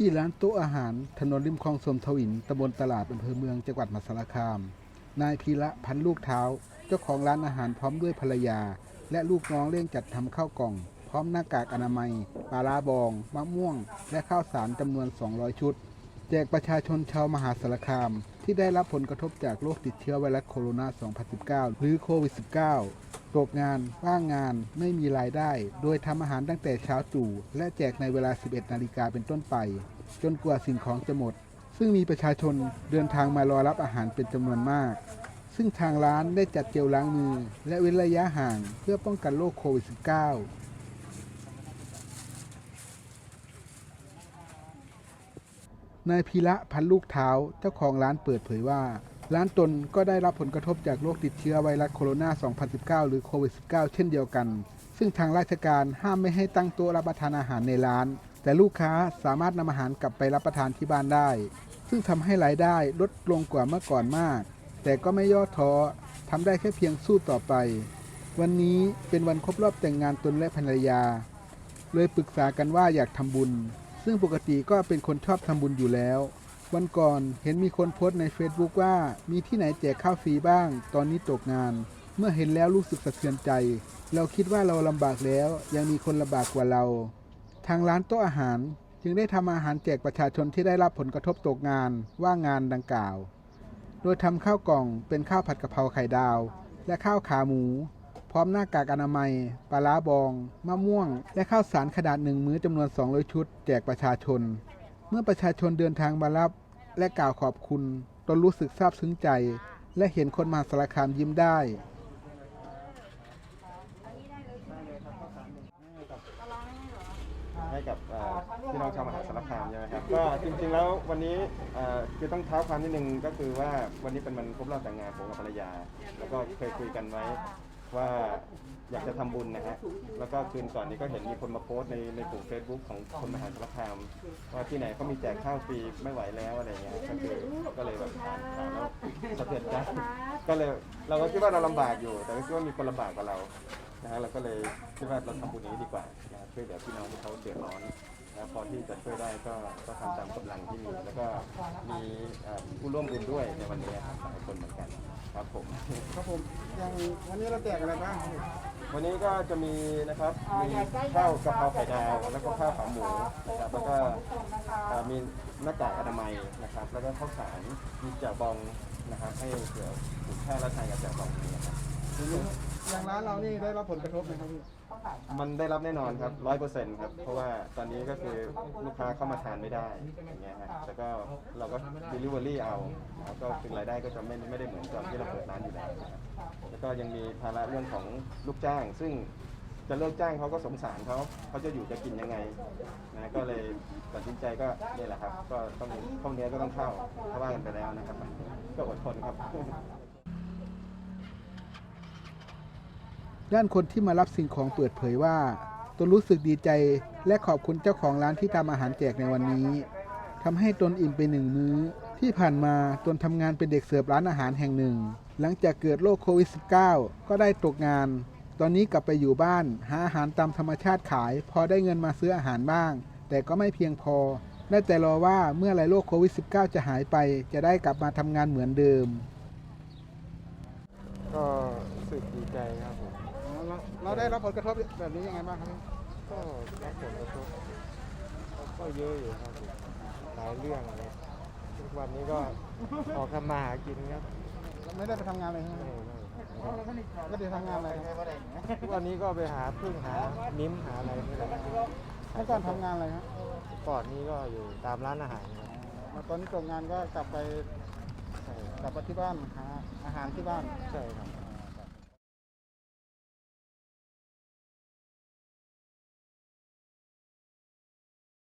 ที่ร้านโต๊ะอาหารถนนริมคลองสมทวินตำบลตลาดอำเภอเมืองจังหวัดมหาสารคาม นายพีระพันลูกเท้า เจ้าของร้านอาหารพร้อมด้วยภรรยา และลูกน้องเร่งจัดทำข้าวกล่อง พร้อมหน้ากากอนามัยปลาลาบอง มะม่วง และข้าวสารจำนวน 200 ชุด แจกประชาชนชาวมหาสารคาม ที่ได้รับผลกระทบจากโรคติดเชื้อไวรัสโคโรนา 2019 หรือโควิด -19 ตกงาน ว่างงาน ไม่มีรายได้ โดยทำอาหารตั้งแต่เช้าตรู่และแจกในเวลา 11 นาฬิกาเป็นต้นไป จนกว่าสิ่งของจะหมด ซึ่งมีประชาชนเดินทางมารอรับอาหารเป็นจำนวนมาก ซึ่งทางร้านได้จัดเจลล้างมือ และเว้นระยะห่างเพื่อป้องกันโรคโควิด -19 นายพีระพันลูกเท้าเจ้าของร้านเปิดเผยว่า ร้านตนก็ได้รับผลกระทบจากโรคติดเชื้อไวรัสโคโรนา 2019 หรือโควิด -19 เช่นเดียวกัน ซึ่งทางราชการห้ามไม่ให้ตั้งโต๊ะรับประทานอาหารในร้าน แต่ลูกค้าสามารถนำอาหารกลับไปรับประทานที่บ้านได้ ซึ่งทำให้รายได้ลดลงกว่าเมื่อก่อนมาก แต่ก็ไม่ย่อท้อทำได้แค่เพียงสู้ต่อไป วันนี้เป็นวันครบรอบแต่งงานตนและภรรยา เลยปรึกษากันว่าอยากทำบุญ ซึ่งปกติก็เป็นคนชอบทำบุญอยู่แล้ว วันก่อนเห็นมีคนโพสต์ใน Facebook ว่ามีที่ไหนแจกข้าวฟรีบ้าง ตอนนี้ตกงาน เมื่อเห็นแล้วรู้สึกสะเทือนใจ เราคิดว่าเราลำบากแล้ว ยังมีคนลำบากกว่าเรา ทางร้านโต๊ะอาหาร จึงได้ทำอาหารแจกประชาชนที่ได้รับผลกระทบตกงานว่างงานดังกล่าว โดยทำข้าวกล่องเป็นข้าวผัดกะเพราไข่ดาว และข้าวขาหมู พร้อมหน้ากากอนามัยปลาร้าบอง มะม่วง และข้าวสารขนาดหนึ่งมื้อจำนวน200ชุด แจกประชาชน เมื่อประชาชนเดินทางมารับ และกล่าวขอบคุณตนรู้สึกซาบซึ้งใจ และเห็นคนมหาสารคามยิ้มได้ ให้กับเอ่อพี่น้องชาวมหาสารคามใช่ไหมครับก็จริงๆแล้ววันนี้เอ่อคือต้องเท้าความนิดนึงก็คือว่าวันนี้เป็นวันครบรอบแต่งงานผมกับภรรยา แล้วก็เคยคุยกันไว้ ว่าอยากจะทำบุญนะฮะแล้วก็คืนก่อนนี้ก็เห็นมีคนมาโพสต์ในในกลุ่ม Facebook ของคนมหาสารคามว่าที่ไหนเขามีแจกข้าวฟรีไม่ไหวแล้วอะไรเงี้ยก็คือก็เลยแบบอ่านข่าวแล้วสะเทือนใจก็เลยเราก็คิดว่าเราลำบากอยู่ แต่ก็คิดว่ามีคนลำบากกว่าเรานะฮะเราก็เลยคิดว่าเราทำบุญอย่างนี้ดีกว่านะครับช่วยเหลือพี่น้องที่เขาเดือดร้อน นะพอที่จะช่วยได้ก็ก็ทำตามกำลังที่มี แล้วก็มีเอ่อผู้ร่วมบุญด้วยในวันนี้ครับหลายคนเหมือนกันครับผม ครับผมอย่างวันนี้เราแจกอะไรบ้างวันนี้ก็จะมีนะครับมีข้าวกะเพราไข่ดาวแล้วก็ข้าวขาหมูนะครับแล้วก็เอ่อมีหน้ากากอนามัยนะครับ แล้วก็ข้าวสารมีแจ่วบองนะครับ ให้เผื่อถูกแค่ละทานกับแจ่วบองนี้นะครับอย่างร้านเรานี่ได้รับผลกระทบไหมครับพี่ มันได้รับแน่นอนครับร้อยเปอร์เซ็นต์ครับ เพราะว่าตอนนี้ก็คือลูกค้าเข้ามาทานไม่ได้อย่างเงี้ยฮะแต่ก็เราก็ delivery เอานะครับก็คือรายได้ก็จะไม่ไม่ได้เหมือนตอนที่เราเปิดร้านอยู่แล้วนะครับแล้วก็ยังมีภาระเรื่องของลูกจ้าง ซึ่งจะเลิกจ้างเขาก็สงสารเขาเขาจะอยู่จะกินยังไงนะก็เลยตัดสินใจก็นี่แหละครับ ก็ต้องเข้าเนื้อก็ต้องเข้าเพราะว่ากันไปแล้วนะครับ ก็อดทนครับ ด้านคนที่มารับสิ่งของเปิดเผยว่าตนรู้สึกดีใจและขอบคุณเจ้าของร้านที่ทำอาหารแจกในวันนี้ทำให้ตนอิ่มไปหนึ่งมื้อ ที่ผ่านมาตนทำงานเป็นเด็กเสิร์ฟร้านอาหารแห่งหนึ่ง หลังจากเกิดโรคโควิด -19 ก็ได้ตกงาน ตอนนี้กลับไปอยู่บ้าน หาอาหารตามธรรมชาติขาย พอได้เงินมาซื้ออาหารบ้าง แต่ก็ไม่เพียงพอ ได้แต่รอว่าเมื่อไรโรคโควิด -19 จะหายไป จะได้กลับมาทำงานเหมือนเดิม ก็รู้สึกดีใจครับผม เราได้รับผลกระทบแบบนี้ยังไงบ้างครับก็รับผลกระทบก็เยอะอยู่ครับผมหลายเรื่องเลยทุกวันนี้ก็ออกทำมาหากินครับไม่ได้ไปทำงานเลยใช่ไหมไม่ไม่ไม่ได้ทำงานอะไรครับทุกวันนี้ก็ไปหาพึ่งหามิ้มหาอะไรนี่แหละเมื่อก่อนทำงานอะไรครับก่อนนี้ก็อยู่ตามร้านอาหารครับตอนนี้ตกงานก็กลับไปใช่กลับมาที่บ้านหาอาหารที่บ้านใช่ครับ